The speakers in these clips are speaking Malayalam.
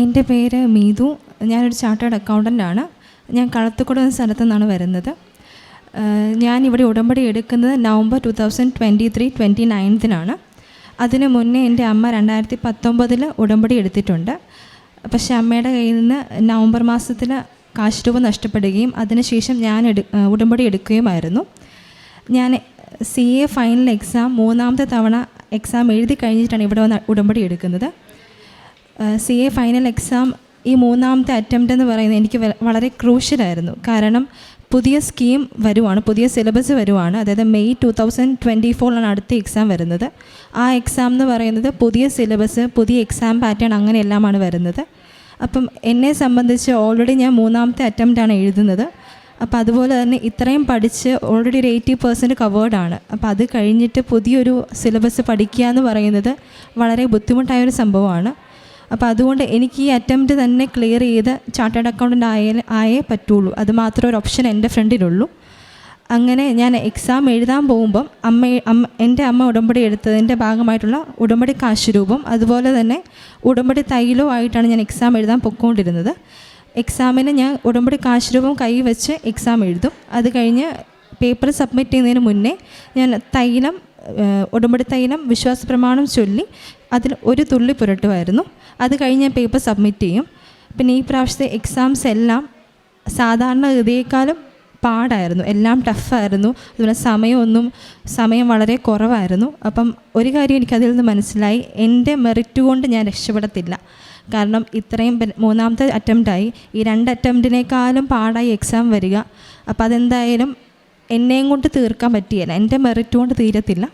എന്റെ പേര് മീതു. ഞാനൊരു ചാർട്ടേഡ് അക്കൗണ്ടന്റ് ആണ്. ഞാൻ കളത്തുകുട എന്ന സ്ഥലത്തു നിന്നാണ് വരുന്നത്. ഞാൻ ഇവിടെ ഉടമ്പടി എടുക്കുന്നത് November two thousand twenty three twenty നയൻത്തിനാണ് അതിന് മുന്നേ എന്റെ അമ്മ രണ്ടായിരത്തി പത്തൊമ്പതിൽ ഉടമ്പടി എടുത്തിട്ടുണ്ട്. പക്ഷേ അമ്മയുടെ കയ്യിൽ നിന്ന് നവംബർ മാസത്തിൽ കാശ് രൂപ നഷ്ടപ്പെടുകയും അതിനുശേഷം ഞാൻ എടു ഉടമ്പടി എടുക്കുകയുമായിരുന്നു. ഞാൻ സി എ ഫൈനൽ എക്സാം മൂന്നാമത്തെ തവണ എക്സാം എഴുതി കഴിഞ്ഞിട്ടാണ് ഇവിടെ വന്ന് ഉടമ്പടി എടുക്കുന്നത്. സി എ ഫൈനൽ എക്സാം ഈ മൂന്നാമത്തെ അറ്റംപ്റ്റ് എന്ന് പറയുന്നത് എനിക്ക് വളരെ ക്രൂഷ്യലായിരുന്നു കാരണം പുതിയ സ്കീം വരുവാണ് പുതിയ സിലബസ് വരുവാണ്. അതായത് മെയ് ടു തൗസൻഡ് ട്വന്റി ഫോറിലാണ് അടുത്ത എക്സാം വരുന്നത്. ആ എക്സാം എന്ന് പറയുന്നത് പുതിയ സിലബസ് പുതിയ എക്സാം പാറ്റേൺ അങ്ങനെയെല്ലാമാണ് വരുന്നത്. അപ്പം എന്നെ സംബന്ധിച്ച് ഓൾറെഡി ഞാൻ മൂന്നാമത്തെ അറ്റംപ്റ്റാണ് എഴുതുന്നത്. അപ്പോൾ അതുപോലെ തന്നെ ഇത്രയും പഠിച്ച് ഓൾറെഡി ഒരു എയ്റ്റി പെർസെന്റ് കവേർഡാണ് അപ്പോൾ അത് കഴിഞ്ഞിട്ട് പുതിയൊരു സിലബസ് പഠിക്കുക എന്ന് പറയുന്നത് വളരെ ബുദ്ധിമുട്ടായൊരു സംഭവമാണ്. അപ്പോൾ അതുകൊണ്ട് എനിക്ക് ഈ അറ്റംപ്റ്റ് തന്നെ ക്ലിയർ ചെയ്ത് ചാർട്ടേഡ് അക്കൗണ്ടന്റ് ആയാൽ ആയേ പറ്റുള്ളൂ. അത് മാത്രം ഒരു ഓപ്ഷൻ എന്റെ ഫ്രണ്ടിലുള്ളൂ. അങ്ങനെ ഞാൻ എക്സാം എഴുതാൻ പോകുമ്പം അമ്മ അമ്മ എന്റെ അമ്മ ഉടമ്പടി എടുത്തതിന്റെ ഭാഗമായിട്ടുള്ള ഉടമ്പടി കാശ് രൂപം അതുപോലെ തന്നെ ഉടമ്പടി തൈലോ ആയിട്ടാണ് ഞാൻ എക്സാം എഴുതാൻ പൊയ്ക്കൊണ്ടിരുന്നത് എക്സാമിന് ഞാൻ ഉടമ്പടി കാശ് രൂപം കൈ വെച്ച് എക്സാം എഴുതും. അത് കഴിഞ്ഞ് പേപ്പർ സബ്മിറ്റ് ചെയ്യുന്നതിന് മുന്നേ ഞാൻ തൈലം ഉടമ്പടി തൈലം വിശ്വാസ പ്രമാണം ചൊല്ലി അതിൽ ഒരു തുള്ളി പുരട്ടുമായിരുന്നു. അത് കഴിഞ്ഞ് ഞാൻ പേപ്പർ സബ്മിറ്റ് ചെയ്യും. പിന്നെ ഈ പ്രാവശ്യത്തെ എക്സാംസ് എല്ലാം സാധാരണ സാധാരണഗതിയേക്കാളും പാടായിരുന്നു. എല്ലാം ടഫായിരുന്നു അതുപോലെ സമയമൊന്നും സമയം വളരെ കുറവായിരുന്നു. അപ്പം ഒരു കാര്യം എനിക്കതിൽ നിന്ന് മനസ്സിലായി. എന്റെ മെറിറ്റ് കൊണ്ട് ഞാൻ രക്ഷപ്പെടത്തില്ല. കാരണം ഇത്രയും മൂന്നാമത്തെ അറ്റംപ്റ്റായി. ഈ രണ്ട് അറ്റംപ്റ്റിനേക്കാളും പാടായി എക്സാം വരിക. അപ്പോൾ അതെന്തായാലും എന്നെയും കൊണ്ട് തീർക്കാൻ പറ്റിയല്ല എന്റെ മെറിറ്റ് കൊണ്ട് തീരത്തില്ല.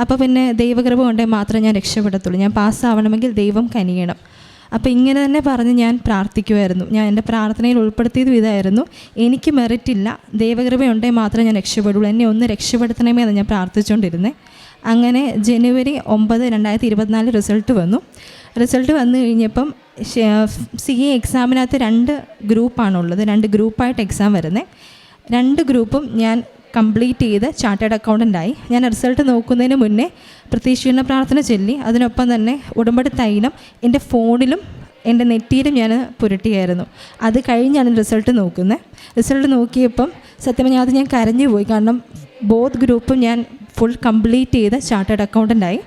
അപ്പോൾ പിന്നെ ദൈവകൃപ കൊണ്ടേ മാത്രമേ ഞാൻ രക്ഷപ്പെടത്തുള്ളൂ. ഞാൻ പാസ്സാവണമെങ്കിൽ ദൈവം കനിയണം. അപ്പോൾ ഇങ്ങനെ തന്നെ പറഞ്ഞ് ഞാൻ പ്രാർത്ഥിക്കുമായിരുന്നു ഞാൻ എന്റെ പ്രാർത്ഥനയിൽ ഉൾപ്പെടുത്തിയതും ഇതായിരുന്നു. എനിക്ക് മെറിറ്റ് ഇല്ല. ദൈവകൃപയുണ്ടെങ്കിൽ മാത്രമേ ഞാൻ രക്ഷപ്പെടുള്ളൂ. എന്നെ ഒന്ന് രക്ഷപ്പെടുത്തണമേ എന്ന് ഞാൻ പ്രാർത്ഥിച്ചുകൊണ്ടിരുന്നത് അങ്ങനെ ജനുവരി ഒമ്പത് രണ്ടായിരത്തി ഇരുപത്തിനാല് റിസൾട്ട് വന്നു. റിസൾട്ട് വന്നു കഴിഞ്ഞപ്പം സി എ എക്സാമിനകത്ത് രണ്ട് ഗ്രൂപ്പാണുള്ളത് രണ്ട് ഗ്രൂപ്പായിട്ട് എക്സാം വരുന്നത് രണ്ട് ഗ്രൂപ്പും ഞാൻ കംപ്ലീറ്റ് ചെയ്ത് ചാർട്ടേഡ് അക്കൗണ്ടന്റായി ഞാൻ റിസൾട്ട് നോക്കുന്നതിന് മുന്നേ പ്രതീക്ഷീകരണ പ്രാർത്ഥന ചൊല്ലി. അതിനൊപ്പം തന്നെ ഉടമ്പടി തൈലം എന്റെ ഫോണിലും എന്റെ നെറ്റിയിലും ഞാൻ പുരട്ടിയായിരുന്നു. അത് കഴിഞ്ഞാണ് റിസൾട്ട് നോക്കുന്നത്. റിസൾട്ട് നോക്കിയപ്പം സത്യം അത് ഞാൻ കരഞ്ഞു പോയി. കാരണം ബോത്ത് ഗ്രൂപ്പും ഞാൻ ഫുൾ കംപ്ലീറ്റ് ചെയ്ത് ചാർട്ടേഡ് അക്കൗണ്ടന്റായി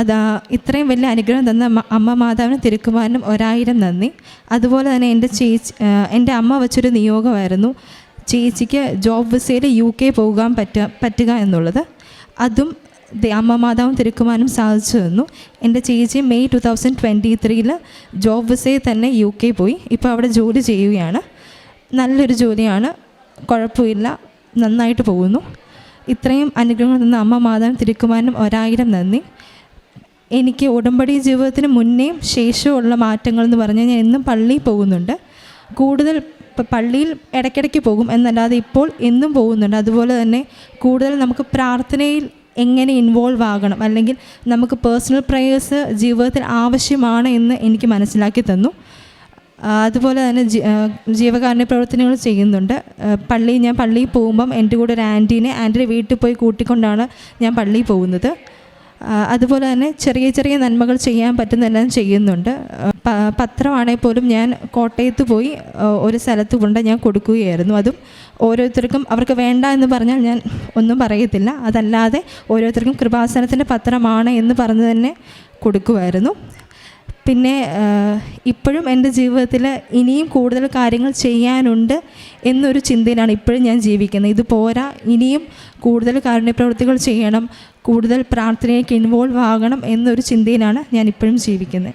അതാ ഇത്രയും വലിയ അനുഗ്രഹം തന്ന അമ്മ മാതാവിനും തിരുക്കുമാരനും ഒരായിരം നന്ദി. അതുപോലെ തന്നെ എന്റെ ചേച്ചി എന്റെ അമ്മ വെച്ചൊരു നിയോഗമായിരുന്നു. ചേച്ചിക്ക് ജോബ് വിസയിൽ യു കെ പോകാൻ പറ്റ പറ്റുക എന്നുള്ളത് അതും അമ്മ മാതാവും തിരുക്കുമാരനും സാധിച്ചു തന്നു. എന്റെ ചേച്ചി മെയ് ടു തൗസൻഡ് ട്വന്റി ത്രീയിൽ ജോബ് വിസയിൽ തന്നെ യു കെ പോയി. ഇപ്പോൾ അവിടെ ജോലി ചെയ്യുകയാണ്. നല്ലൊരു ജോലിയാണ്. കുഴപ്പമില്ല. നന്നായിട്ട് പോകുന്നു. ഇത്രയും അനുഗ്രഹങ്ങൾ തന്ന അമ്മ മാതാവും തിരുക്കുമാരനും ഒരായിരം നന്ദി. എനിക്ക് ഉടമ്പടി ജീവിതത്തിന് മുന്നേയും ശേഷമുള്ള മാറ്റങ്ങൾ എന്ന് പറഞ്ഞാൽ ഞാൻ എന്നും പള്ളിയിൽ പോകുന്നുണ്ട്. കൂടുതൽ ഇപ്പം പള്ളിയിൽ ഇടയ്ക്കിടയ്ക്ക് പോകും എന്നല്ലാതെ ഇപ്പോൾ എന്നും പോകുന്നുണ്ട്. അതുപോലെ തന്നെ കൂടുതൽ നമുക്ക് പ്രാർത്ഥനയിൽ എങ്ങനെ ഇൻവോൾവ് ആകണം? അല്ലെങ്കിൽ നമുക്ക് പേഴ്സണൽ പ്രേയേഴ്സ് ജീവിതത്തിൽ ആവശ്യമാണ് എന്ന് എനിക്ക് മനസ്സിലാക്കി തന്നു. അതുപോലെ തന്നെ ജീവകാരുണ്യ പ്രവർത്തനങ്ങൾ ചെയ്യുന്നുണ്ട്. പള്ളി ഞാൻ പള്ളിയിൽ പോകുമ്പം എന്റെ കൂടെ ഒരു ആന്റീനെ ആന്റിയുടെ വീട്ടിൽ പോയി കൂട്ടിക്കൊണ്ടാണ് ഞാൻ പള്ളിയിൽ പോകുന്നത്. അതുപോലെ തന്നെ ചെറിയ ചെറിയ നന്മകൾ ചെയ്യാൻ പറ്റുന്നതെല്ലാം ചെയ്യുന്നുണ്ട്. പത്രമാണെങ്കിൽ പോലും ഞാൻ കോട്ടയത്ത് പോയി ഒരു സ്ഥലത്ത് കൊണ്ട് ഞാൻ കൊടുക്കുകയായിരുന്നു. അതും ഓരോരുത്തർക്കും അവർക്ക് വേണ്ട എന്ന് പറഞ്ഞാൽ ഞാൻ ഒന്നും പറയത്തില്ല. അതല്ലാതെ ഓരോരുത്തർക്കും കൃപാസനത്തിന്റെ പത്രമാണ് എന്ന് പറഞ്ഞ് തന്നെ കൊടുക്കുമായിരുന്നു. പിന്നെ ഇപ്പോഴും എന്റെ ജീവിതത്തിൽ ഇനിയും കൂടുതൽ കാര്യങ്ങൾ ചെയ്യാനുണ്ട് എന്നൊരു ചിന്തയിലാണ് ഇപ്പോഴും ഞാൻ ജീവിക്കുന്നത്. ഇത് പോരാ ഇനിയും കൂടുതൽ കാരുണ്യപ്രവൃത്തികൾ ചെയ്യണം കൂടുതൽ പ്രാർത്ഥനയ്ക്ക് ഇൻവോൾവ് ആകണം എന്നൊരു ചിന്തയിലാണ് ഞാൻ ഇപ്പോഴും ജീവിക്കുന്നത്.